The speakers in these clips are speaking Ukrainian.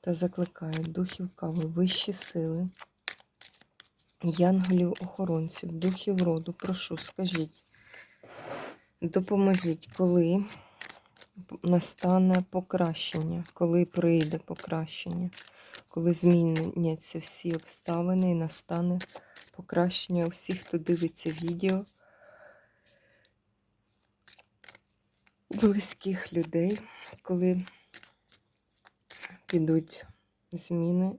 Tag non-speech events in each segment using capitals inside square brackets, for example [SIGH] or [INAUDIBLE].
Та закликаю духів кави, вищі сили, янголів охоронців, духів роду, прошу, скажіть, допоможіть, коли настане покращення, коли прийде покращення, коли зміняться всі обставини і настане покращення у всіх, хто дивиться відео, близьких людей, коли підуть зміни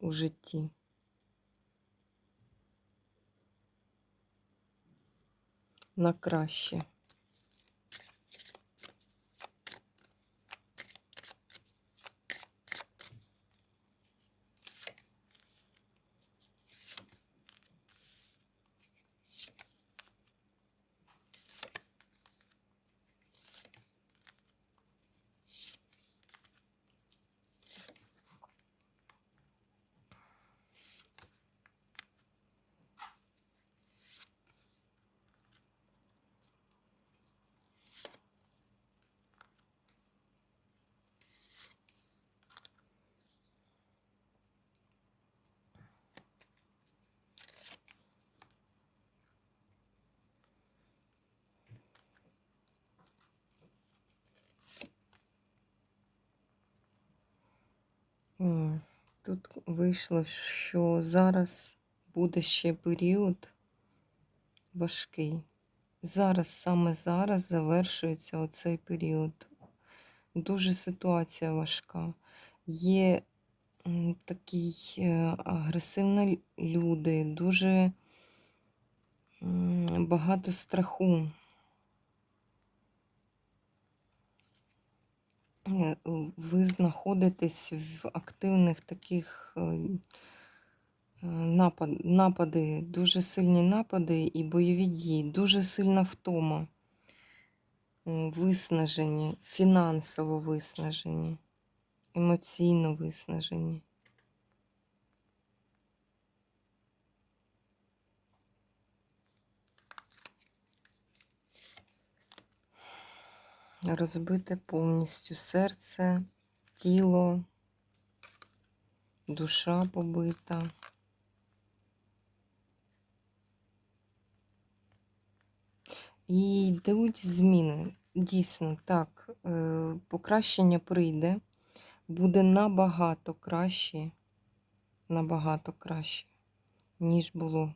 у житті. На краще. Тут вийшло, що зараз буде ще період важкий. Зараз, саме зараз завершується оцей період. Дуже ситуація важка. Є такий е, агресивні люди, дуже багато страху. Ви знаходитесь в активних таких е, е, напад, напади, дуже сильні напади і бойові дії, дуже сильна втома, виснажені, фінансово виснажені, емоційно виснажені. Розбите повністю серце, тіло, душа побита. І йдуть зміни. Дійсно, так, е, покращення прийде, буде набагато краще, набагато краще, ніж було.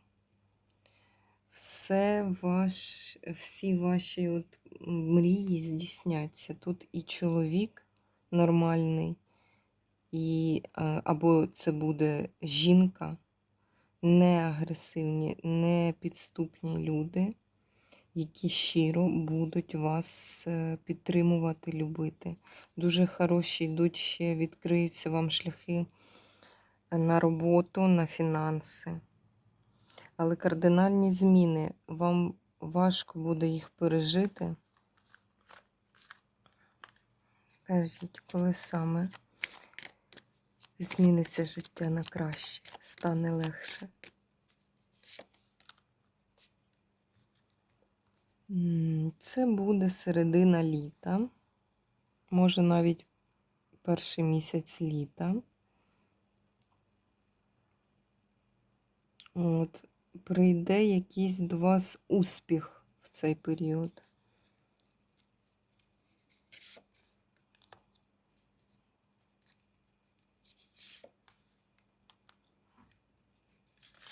Все ваш, всі ваші от мрії здійсняться. Тут і чоловік нормальний, і, е, або це буде жінка, не агресивні, не підступні люди, які щиро будуть вас е, підтримувати, любити. Дуже хороші йдуть ще, відкриються вам шляхи на роботу, на фінанси. Але кардинальні зміни, вам важко буде їх пережити. Кажіть, коли саме зміниться життя на краще, стане легше. Це буде середина літа, може навіть перший місяць літа. От, прийде якийсь до вас успіх в цей період.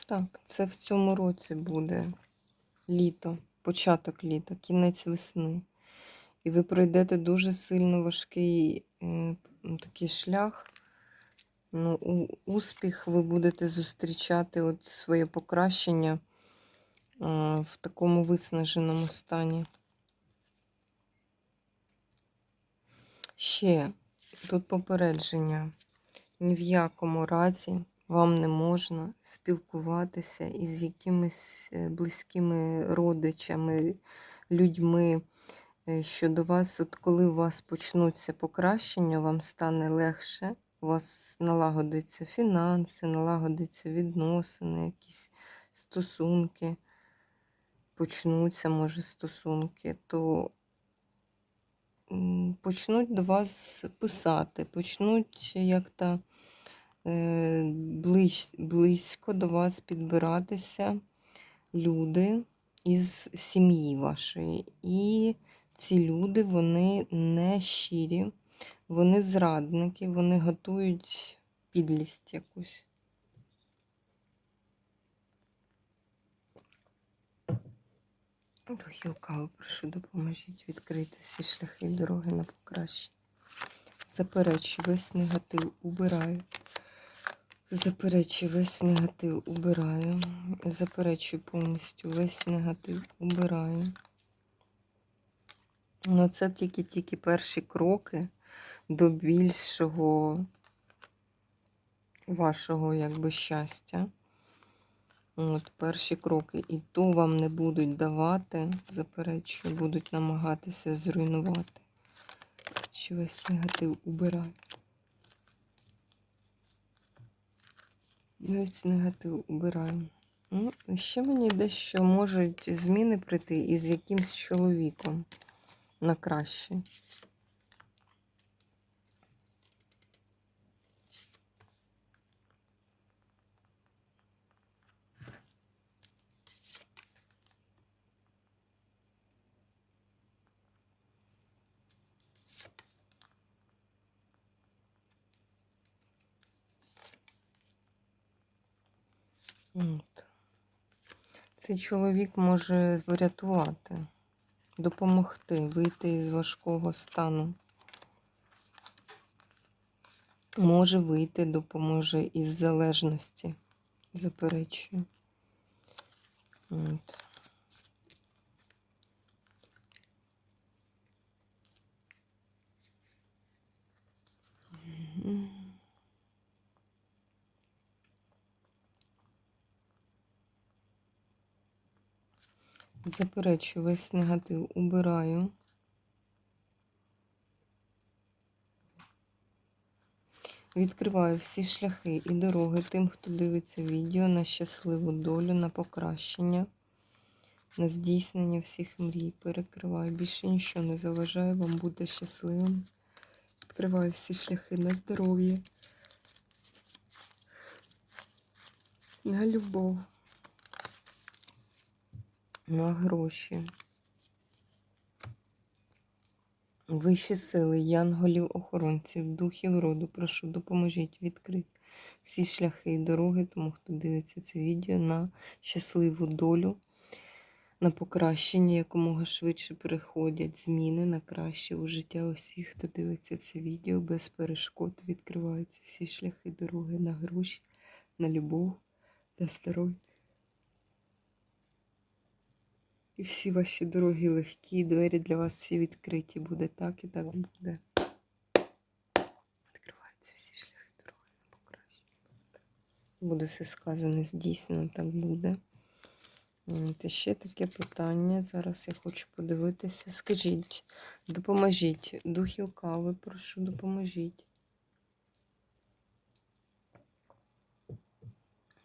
Так, це в цьому році буде літо, початок літа, кінець весни. І ви пройдете дуже сильно важкий е, такий шлях. Ну, успіх ви будете зустрічати от своє покращення в такому виснаженому стані. Ще тут попередження. Ні в якому разі вам не можна спілкуватися із якимись е, близькими родичами, людьми, е, що до вас, от коли у вас почнуться покращення, вам стане легше, у вас налагодиться фінанси, налагодиться відносини, якісь стосунки, почнуться, може, стосунки, то почнуть до вас писати, почнуть як-то е, близь, близько до вас підбиратися люди із сім'ї вашої. І ці люди, вони не щирі, вони зрадники, вони готують підлість якусь. Духів кави, прошу, допоможіть відкрити всі шляхи дороги на покращення. Заперечую весь негатив, убираю. Заперечую весь негатив, убираю. Заперечую повністю весь негатив, убираю. Ну, це тільки-тільки перші кроки до більшого вашого якби щастя. От перші кроки. І то вам не будуть давати, заперечую, будуть намагатися зруйнувати. Що весь негатив убираю. Весь негатив убираю. Ну, ще мені йде, що можуть зміни прийти із якимсь чоловіком на краще. Цей чоловік може врятувати, допомогти вийти із важкого стану. Може вийти, допоможе із залежності, заперечую. От. Заперечую весь негатив, убираю. Відкриваю всі шляхи і дороги тим, хто дивиться відео на щасливу долю, на покращення, на здійснення всіх мрій. Перекриваю. Більше нічого не заважає вам бути щасливим. Відкриваю всі шляхи на здоров'я, на любов, на гроші. Вищі сили, янголів, охоронців, духів роду, прошу, допоможіть відкрити всі шляхи і дороги, тому хто дивиться це відео на щасливу долю, на покращення, якомога швидше приходять зміни на краще у життя усіх, хто дивиться це відео без перешкод. Відкриваються всі шляхи дороги на гроші, на любов, на здоров'я. І всі ваші дороги легкі, двері для вас всі відкриті. Буде так і так буде. Відкриваються всі шляхи дороги на покращення. Буде все сказане, здійснено, так буде. І ще таке питання. Зараз я хочу подивитися. Скажіть, допоможіть. Духів кави, прошу, допоможіть.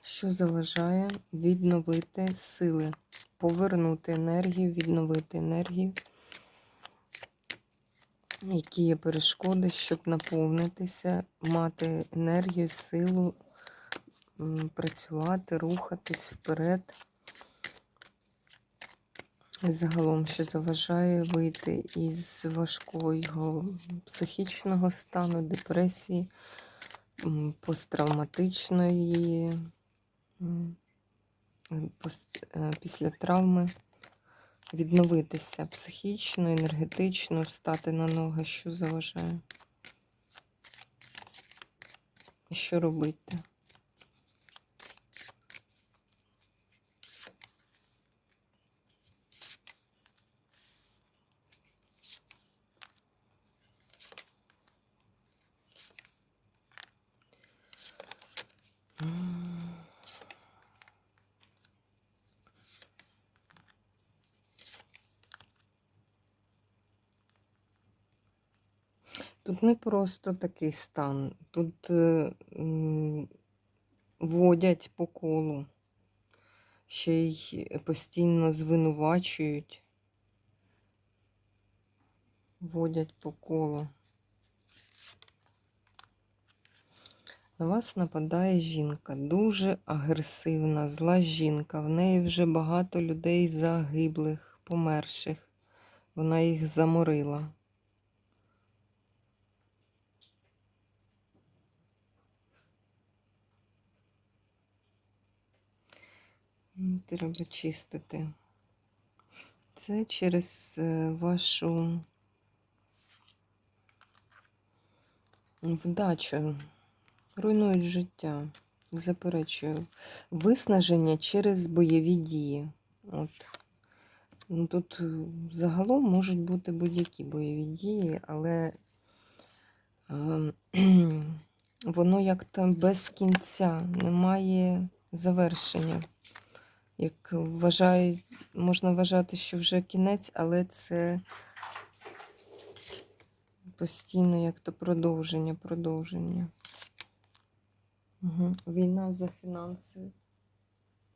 Що заважає відновити сили, повернути енергію, відновити енергію, які є перешкоди, щоб наповнитися, мати енергію, силу, працювати, рухатись вперед. Загалом, що заважає вийти із важкого психічного стану, депресії, посттравматичної, після травми, відновитися психічно, енергетично, встати на ноги, що заважає. Що робити? Тут не просто такий стан, тут е, водять по колу, ще й постійно звинувачують, водять по колу. На вас нападає жінка, дуже агресивна, зла жінка. В неї вже багато людей загиблих, померших. Вона їх заморила. Треба чистити. Це через е, вашу вдачу. Руйнують життя. Заперечую. Виснаження через бойові дії. От. Ну, тут е, загалом можуть бути будь-які бойові дії, але ем, [CLEARS THROAT] воно як там без кінця, немає завершення. Як вважають, можна вважати, що вже кінець, але це постійно як то продовження, продовження. Угу. Війна за фінанси,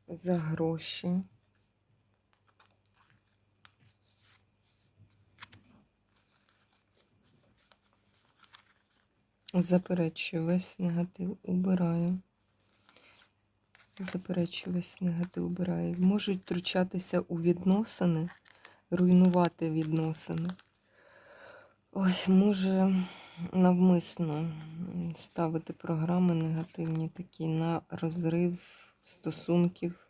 за гроші. Заперечую весь негатив, убираю. Заперечую весь негатив, убираю. Можуть втручатися у відносини, руйнувати відносини. Ой, може навмисно ставити програми негативні такі на розрив стосунків.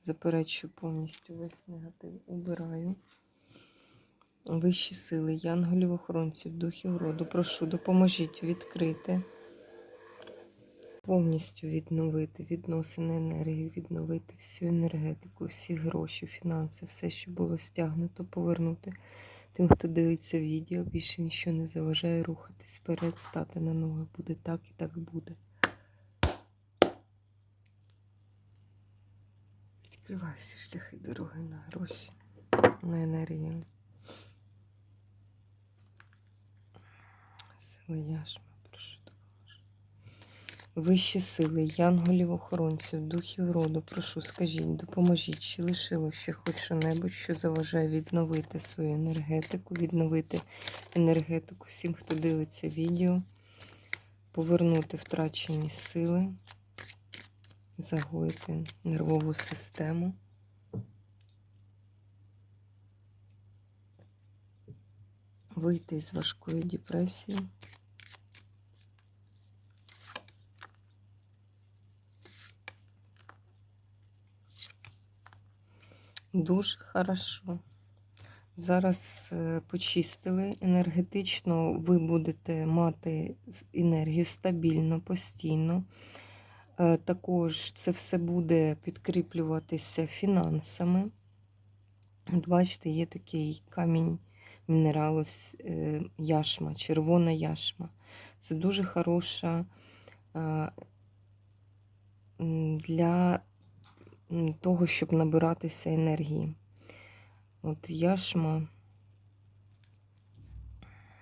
Заперечую повністю весь негатив, убираю. Вищі сили, янголів, охоронців, духів роду. Прошу, допоможіть відкрити, повністю відновити відносини енергії, відновити всю енергетику, всі гроші, фінанси, все, що було стягнуто, повернути тим, хто дивиться відео, більше нічого не заважає рухатись вперед, стати на ноги. Буде так і так буде. Відкриваю всі шляхи дороги на гроші, на енергію. Сила яшма. Вищі сили, янголів, охоронців, духів роду, прошу, скажіть, допоможіть, чи лишило ще хоч що-небудь, що заважає відновити свою енергетику, відновити енергетику всім, хто дивиться відео, повернути втрачені сили, загоїти нервову систему. Вийти з важкої депресії. Дуже хорошо. Зараз е, почистили енергетично, ви будете мати енергію стабільно, постійно. Е, Також це все буде підкріплюватися фінансами. От бачите, є такий камінь мінерал, ось, е, яшма, червона яшма. Це дуже хороша для того, щоб набиратися енергії. От яшма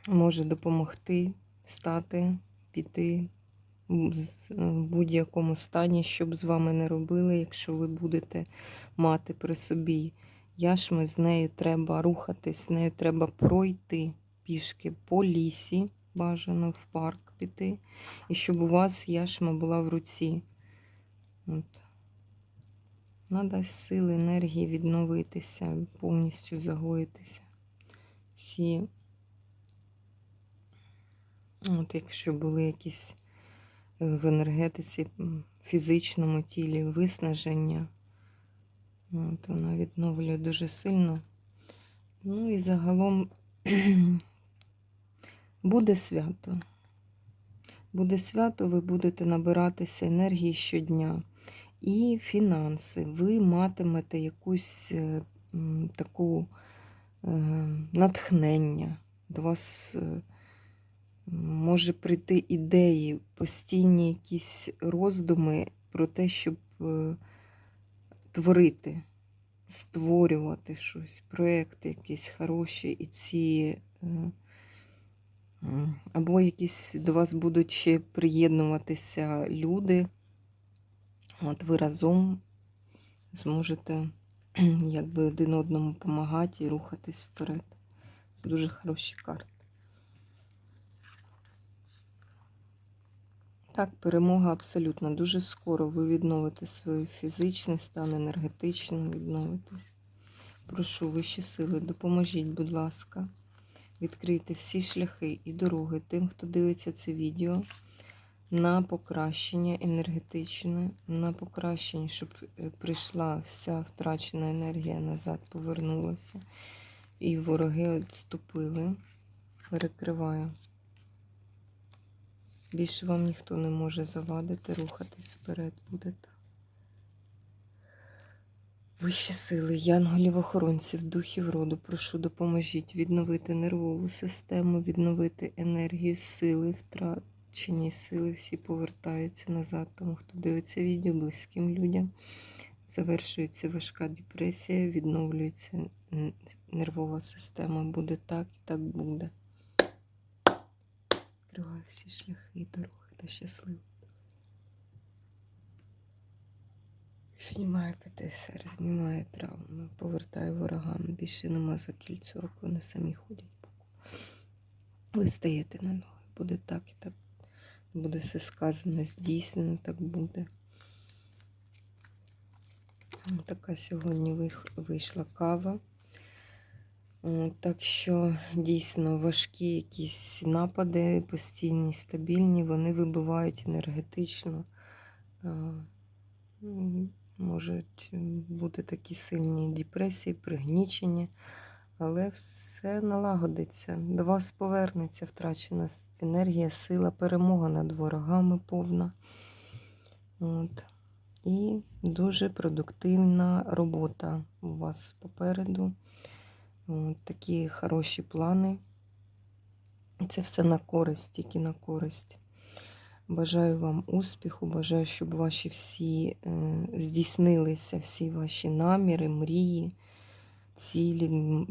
може допомогти встати, піти в будь-якому стані, що б з вами не робили, якщо ви будете мати при собі яшму, з нею треба рухатись, з нею треба пройти пішки по лісі, бажано в парк піти, і щоб у вас яшма була в руці. От. Надасть сили, енергії відновитися, повністю загоїтися. Всі, от якщо були якісь е, в енергетиці, фізичному тілі виснаження, от вона відновлює дуже сильно. Ну і загалом [CLEARS THROAT] буде свято. Буде свято, ви будете набиратися енергії щодня і фінанси. Ви матимете якусь е, таку е, натхнення. До вас е, може прийти ідеї, постійні якісь роздуми про те, щоб творити, створювати щось, проекти якісь хороші, і ці Або якісь до вас будуть ще приєднуватися люди. От ви разом зможете [CLEARS THROAT] якби один одному допомагати і рухатись вперед. Це дуже хороші карти. Так, перемога абсолютно. Дуже скоро ви відновите свій фізичний стан, енергетично відновитесь. Прошу вищі сили, допоможіть, будь ласка, відкрийте всі шляхи і дороги тим, хто дивиться це відео на покращення енергетичне, на покращення, щоб е, прийшла вся втрачена енергія назад, повернулася. І вороги відступили. Перекриваю. Більше вам ніхто не може завадити, рухатись вперед буде так. Вищі сили, янголів охоронців, духів роду, прошу, допоможіть відновити нервову систему, відновити енергію, сили, втрачені сили, всі повертаються назад. Тому хто дивиться відео близьким людям. Завершується важка депресія, відновлюється нервова система. Буде так і так буде. Відкриваю всі шляхи і дороги та щасливо. Знімає ПТСР, знімає травми, повертає ворогам. Більше нема закільцьовок, вони самі ходять. Ви стаєте на ноги. Буде так і так. Буде все сказано, здійснено, так буде. Така сьогодні вийшла кава. Так що дійсно важкі якісь напади, постійні, стабільні, вони вибивають енергетично. Можуть бути такі сильні депресії, пригнічення, але все налагодиться. До вас повернеться втрачена енергія, сила, перемога над ворогами повна. От. І дуже продуктивна робота у вас попереду. От такі хороші плани. І це все на користь, тільки на користь. Бажаю вам успіху, бажаю, щоб ваші всі е, здійснилися, всі ваші наміри, мрії, цілі,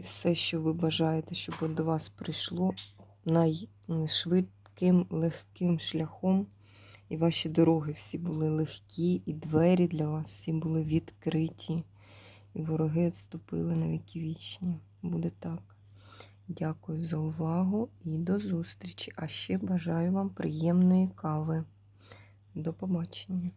все, що ви бажаєте, щоб до вас прийшло найшвидким, легким шляхом. І ваші дороги всі були легкі, і двері для вас всі були відкриті. І вороги відступили на віки вічні. Буде так. Дякую за увагу і до зустрічі. А ще бажаю вам приємної кави. До побачення.